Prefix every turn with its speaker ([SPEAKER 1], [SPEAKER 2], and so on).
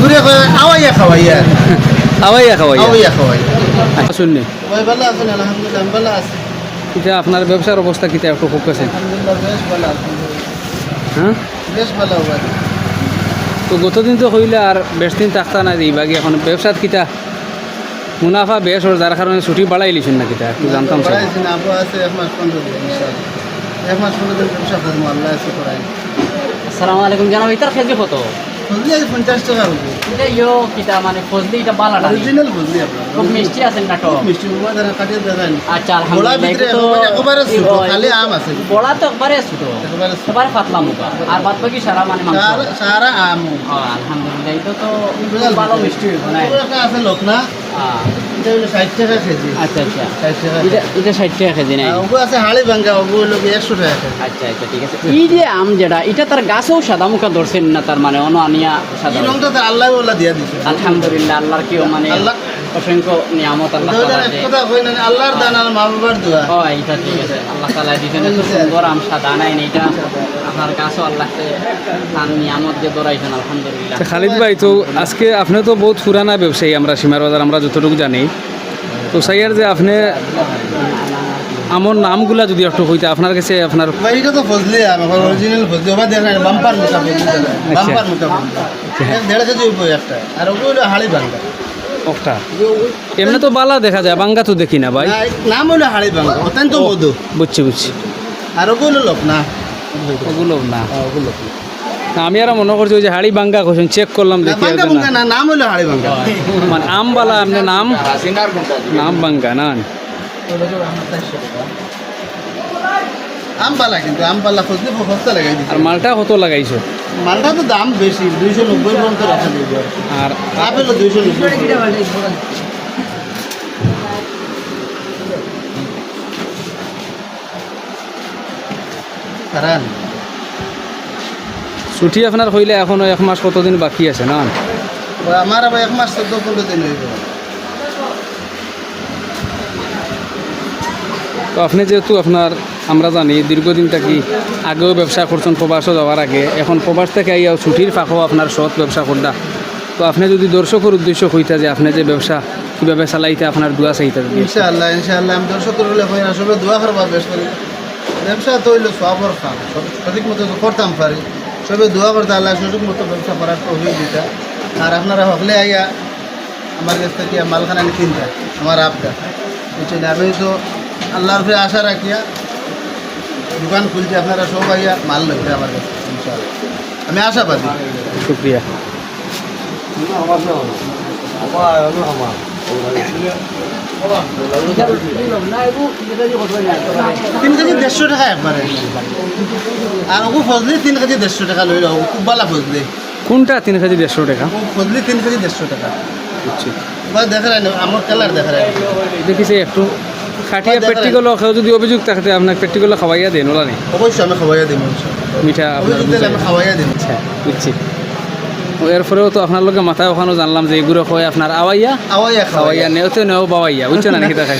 [SPEAKER 1] ঘুরে কয় আওয়াইয়া খাওয়াইয়া।
[SPEAKER 2] আওয়াইয়া খাওয়াইয়া।
[SPEAKER 1] আওয়াইয়া খাওয়াইয়া।
[SPEAKER 2] শুননি
[SPEAKER 1] ওই ভালো আছেন আলহামদুলিল্লাহ ভালো আছি।
[SPEAKER 2] কিতা আপনার ব্যবসার অবস্থা কিতা একটু খুব কাছে
[SPEAKER 1] আলহামদুলিল্লাহ বেশ ভালো আছি।
[SPEAKER 2] হ্যাঁ?
[SPEAKER 1] বেশ ভালো
[SPEAKER 2] তো গতদিন তো হইলে আর বেশ দিন থাকতা না এই বাকি এখন ব্যবসাত কিতা মুনাফা বেশ ওর যার কারণে ছুটি বাড়াই লিছুন না কিতা একটু জানতাম স্যার
[SPEAKER 1] না
[SPEAKER 3] আসসালামু আলাইকুম জানাব এটার কেজি কত?
[SPEAKER 1] পঞ্চাশ টাকা রুপি
[SPEAKER 3] এটা ইয়ো কিটা মানে ফজলি এটা বালাটা। নেই।
[SPEAKER 1] অরিজিনাল বুঝলি আপনার।
[SPEAKER 3] খুব মিষ্টি আছেন না
[SPEAKER 1] মিষ্টি মুখা দ্বারা কাটিয়ে দেখায়
[SPEAKER 3] আচ্ছা আলহামদুলিল্লাহ তো-
[SPEAKER 1] একেবারে ছোট, খালি আম আছে।
[SPEAKER 3] বড়া তো একবারে ছোট।
[SPEAKER 1] একেবারে।
[SPEAKER 3] পাতলা মুখা। আর বাদ বাকি সারা মানে মাংস।
[SPEAKER 1] সারা- আম।
[SPEAKER 3] আলহামদুলিল্লাহ এটা তো। ভালো মিষ্টি হইব না
[SPEAKER 1] আছে লোক না এটা হলো ষাট টাকা কেজি।
[SPEAKER 3] আচ্ছা আচ্ছা।
[SPEAKER 1] ষাট টাকা
[SPEAKER 3] এটা এটা ষাট টাকা কেজি নাই?
[SPEAKER 1] আর আছে হাড়ি ভাঙ্গা ওগুলো হলো একশো টাকা
[SPEAKER 3] আচ্ছা আচ্ছা ঠিক আছে। এই যে আম যেটা এটা তার গাছেও সাদা মুখা ধরছেন না তার মানে অন্য আনিয়া সাদা
[SPEAKER 1] রংটা তো আল্লাহ ওলা দিয়া দিছে।
[SPEAKER 3] আলহামদুলিল্লাহ আল্লাহর কেউ মানে
[SPEAKER 1] আল্লাহ-
[SPEAKER 3] অসংখ্য নিয়ামত আল্লাহ তাআলা
[SPEAKER 1] কথা কই না আল্লাহর দান আর মা বাবার দোয়া।
[SPEAKER 3] ও এইটা ঠিক আছে। আল্লাহ তালা দিয়েছেন সুন্দর আম সাদা নাই এইটা আপনার গাছও আল্লাহকে তার দৌড়াইছেন আলহামদুলিল্লাহ।
[SPEAKER 2] তো খালিদ ভাই তো আজকে আপনি তো বহুত পুরানা ব্যবসায়ী আমরা সীমার বাজার আমরা যতটুকু জানি। তো সাইয়ার যে আপনি আমার নামগুলা যদি একটু হইতে আপনার কাছে আপনার
[SPEAKER 1] ভাই এটা তো ফজলি আমার অরিজিনাল ফজলি ওবা দেখেন বাম্পার মোটা বাম্পার মোটা দেড় কেজি উপরে একটা আর ওগুলো হাড়ি ভাঙ্গা।
[SPEAKER 2] একটা এমনি তো বালা দেখা যায় বাঙ্গা তো দেখি না ভাই।
[SPEAKER 1] নাম হলো হাড়ি ভাঙ্গা অত্যন্ত মধু।
[SPEAKER 2] বুঝছি বুঝছি।
[SPEAKER 1] আর ওগুলো লোক না।
[SPEAKER 2] না।
[SPEAKER 1] হ্যাঁ, ওগুলো না।
[SPEAKER 2] না, আমি আর মনে করছি ওই যে হাড়ি বাঙ্গা কোশ্চেন চেক করলাম দেখি না।
[SPEAKER 1] নাম হলো হাড়ি ভাঙ্গা
[SPEAKER 2] মানে আম বালা আপনার নাম? নাম বাঙ্গা না।
[SPEAKER 1] কিন্তু সস্তা লাগাই
[SPEAKER 2] আর মালটা কত লাগাইছো?
[SPEAKER 1] মালটা তো দাম বেশি দুইশো নব্বই পর্যন্ত রাখা
[SPEAKER 2] আর
[SPEAKER 1] আপেল দুইশো নব্বই। কারণ
[SPEAKER 2] ছুটি আপনার হইলে এখনও এক মাস কতদিন বাকি আছে না?
[SPEAKER 1] আমার আবার এক মাস চোদ্দ পনেরো দিন হইব।
[SPEAKER 2] তো আপনি যেহেতু আপনার আমরা জানি দীর্ঘদিন থাকি আগেও ব্যবসা করছেন প্রবাসও যাওয়ার আগে। এখন প্রবাস থেকে আইয়াও ছুটির ফাঁকও আপনার সৎ ব্যবসা করডা। তো আপনি যদি দর্শকের উদ্দেশ্য হইতা যে আপনি যে ব্যবসা কীভাবে চালাইতে আপনার দুয়া চাইতে
[SPEAKER 1] ইনশাআল্লাহ ইনশাআল্লাহ আমি দর্শক করলে হয় না দোয়া করবা বেশ করি ব্যবসা তো হইল সবর খাম সঠিক মতো তো করতাম পারি সবে দোয়া করতে আল্লাহ সঠিক মতো ব্যবসা করার তো হয়ে দিতা আর আপনারা হকলে আইয়া আমার কাছ থেকে মালখানা আনি কিনতে আমার আপটা বুঝছেন আমি তো আল্লাহর ফিরে আশা রাখিয়া দোকান খুলছি আপনারা সব আইয়া মাল লইতে আমার কাছে ইনশাআল্লাহ আমি আশাবাদী
[SPEAKER 2] শুক্রিয়া
[SPEAKER 1] তিন কেজি দেড়শো টাকা একবারে। আর ওকে ফজলি তিন কেজি দেড়শো টাকা লইল খুব ভালো ফজলি।
[SPEAKER 2] কোনটা তিন কেজি দেড়শো টাকা?
[SPEAKER 1] ফজলি তিন কেজি দেড়শো টাকা।
[SPEAKER 2] বুঝছি।
[SPEAKER 1] বা দেখা যায় না আমার কালার দেখা যায়
[SPEAKER 2] দেখিছে একটু। খাটিয়া যদি অভিযোগ থাকতে আপনার প্র্যাকটিক্যাল খাওয়াইয়া দেন ওলা নেই
[SPEAKER 1] অবশ্যই আমি খাওয়াইয়া দিম
[SPEAKER 2] মিঠা আপনার
[SPEAKER 1] খাওয়াইয়া দিম।
[SPEAKER 2] আচ্ছা বুঝছি এরপরেও তো আপনার লোকের মাথায় ওখানে জানলাম যে এগুলো হয় আপনার আওয়াইয়া
[SPEAKER 1] আওয়াইয়া খাওয়াইয়া
[SPEAKER 2] নেওতে নেও বাওয়াইয়া বুঝছ না নাকি দেখা